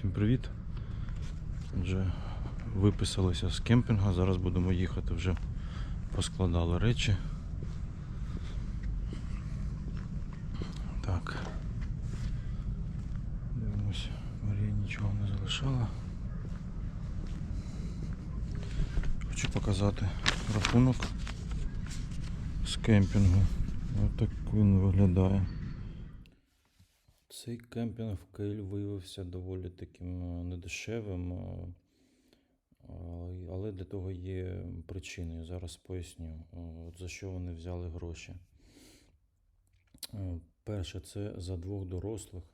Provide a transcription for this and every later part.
Всім привіт. Вже виписалися з кемпінга, зараз будемо їхати, вже поскладали речі. Так. Дивимось, Марія нічого не залишала. Хочу показати рахунок з кемпінгу. Ось так він виглядає. Цей кемпінг в Києві виявився доволі таким е, недешевим, е, але для того є причини. Зараз поясню, е, за що вони взяли гроші. Перше, це за двох дорослих,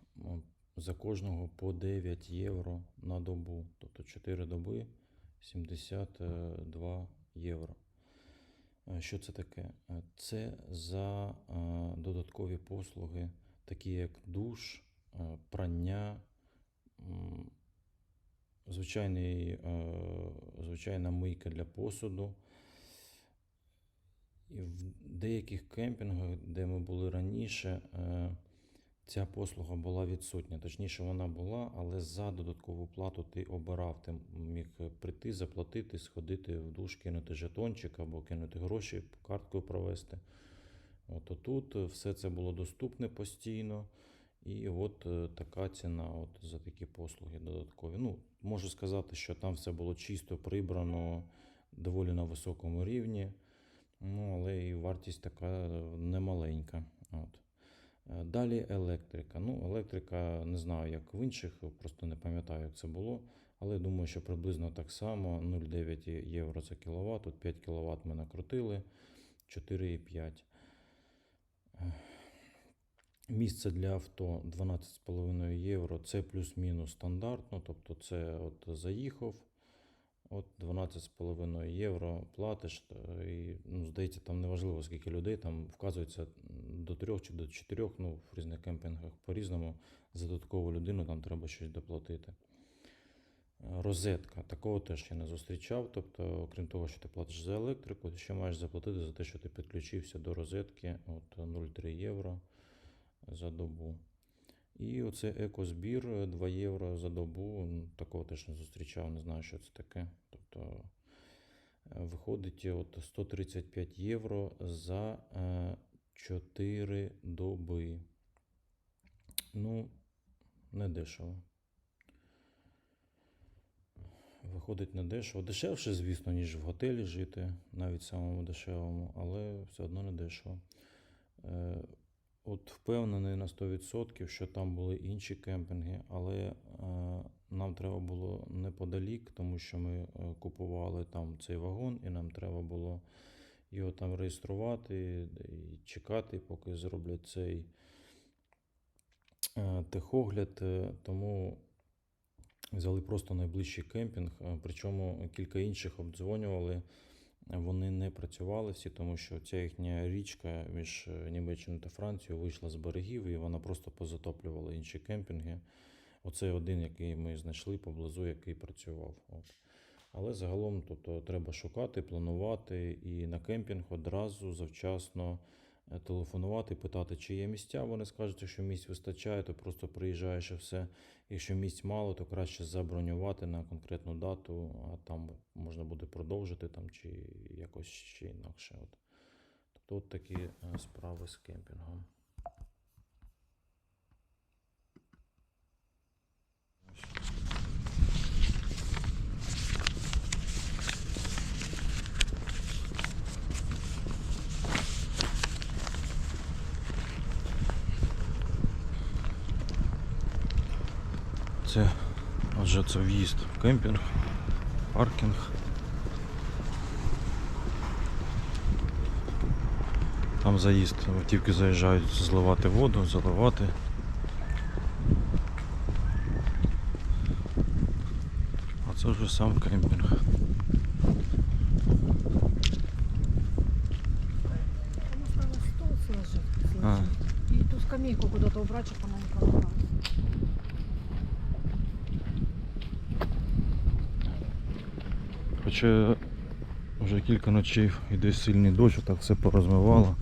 за кожного по 9 євро на добу, тобто 4 доби 72 євро. Що це таке? Це за додаткові послуги, такі як душ, е, прання, звичайний, е, звичайна мийка для посуду. І в деяких кемпінгах, де ми були раніше, е, ця послуга була відсутня. Точніше, вона була, але за додаткову плату ти обирав. Ти міг прийти, заплатити, сходити в душ, кинути жетончик або кинути гроші, карткою провести. От тут все це було доступне постійно. І от е, така ціна от за такі послуги додаткові. Ну, можу сказати, що там все було чисто прибрано доволі на високому рівні. Ну, але і вартість така е, немаленька. От. Е, Далі електрика. Ну, електрика не знаю, як в інших, просто не пам'ятаю, як це було. Але думаю, що приблизно так само 0,9 євро за кіловат. Тут 5 кВт ми накрутили, 4,5. Місце для авто 12,5 євро. Це плюс-мінус стандартно. Тобто це от заїхав, от 12,5 євро платиш. І, ну, здається, там неважливо, скільки людей, там вказується до 3 чи до 4, ну, в різних кемпінгах по-різному. За додаткову людину там треба щось доплатити. Е, Розетка. Такого теж я не зустрічав. Тобто, окрім того, що ти платиш за електрику, ти ще маєш заплатити за те, що ти підключився до розетки от 0,3 євро за добу. І оце екозбір е, 2 євро за добу. Такого теж не зустрічав, не знаю, що це таке. Тобто е, виходить от 135 євро за 4 доби. Ну, не дешево. Виходить не дешево. Дешевше, звісно, ніж в готелі жити, навіть самому дешевому, але все одно не дешево. Е, От впевнений на 100%, що там були інші кемпінги, але е, нам треба було неподалік, тому що ми е, купували там цей вагон, і нам треба було його там реєструвати і чекати, поки зроблять цей техогляд. Тому взяли просто найближчий кемпінг, е, причому кілька інших обдзвонювали. Вони не працювали всі, тому що ця їхня річка між е, Німеччиною та Францією вийшла з берегів, і вона просто позатоплювала інші кемпінги. Оце один, який ми знайшли поблизу, який працював. От. Але загалом тобто, треба шукати, планувати і на кемпінг одразу завчасно телефонувати, питати, чи є місця. Вони скажуть, що місць вистачає, то просто приїжджаєш і все. Якщо місць мало, то краще забронювати на конкретну дату, а там можна буде продовжити там чи якось ще інакше. От. Тобто от такі е, справи з кемпінгом. Це отже це в'їзд в кемпінг, паркінг. Там заїзд, автівки заїжджають зливати воду, заливати. А це вже сам кемпінг. А. И ту скамейку куда-то убрать, чтобы она не помогала. Хоча вже кілька ночей йде сильний дощ, так все порозмивало.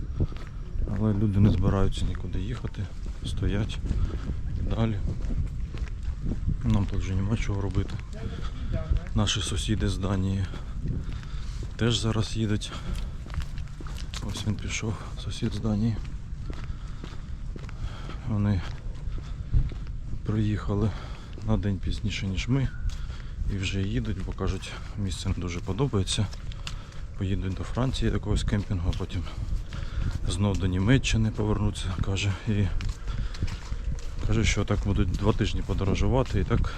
Але люди не збираються нікуди їхати, стоять і далі. Нам тут вже нема чого робити. Наші сусіди з Данії теж зараз їдуть. Ось він пішов, сусід з Данії. Вони приїхали на день пізніше, ніж ми. І вже їдуть, бо кажуть, місце не дуже подобається. Поїдуть до Франції якогось кемпінгу, а потім знов до Німеччини повернуться, каже. І каже, що так будуть два тижні подорожувати і так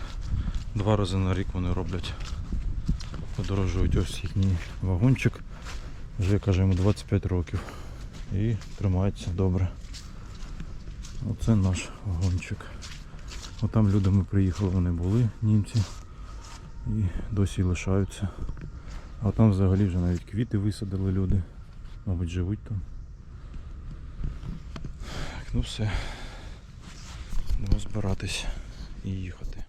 два рази на рік вони роблять. Подорожують ось їхній вагончик. Вже каже йому 25 років. І тримається добре. Оце наш вагончик. Отам люди ми приїхали, вони були, німці. І досі лишаються. А там взагалі вже навіть квіти висадили люди. Мабуть, живуть там. Так, ну все. Будемо збиратись і їхати.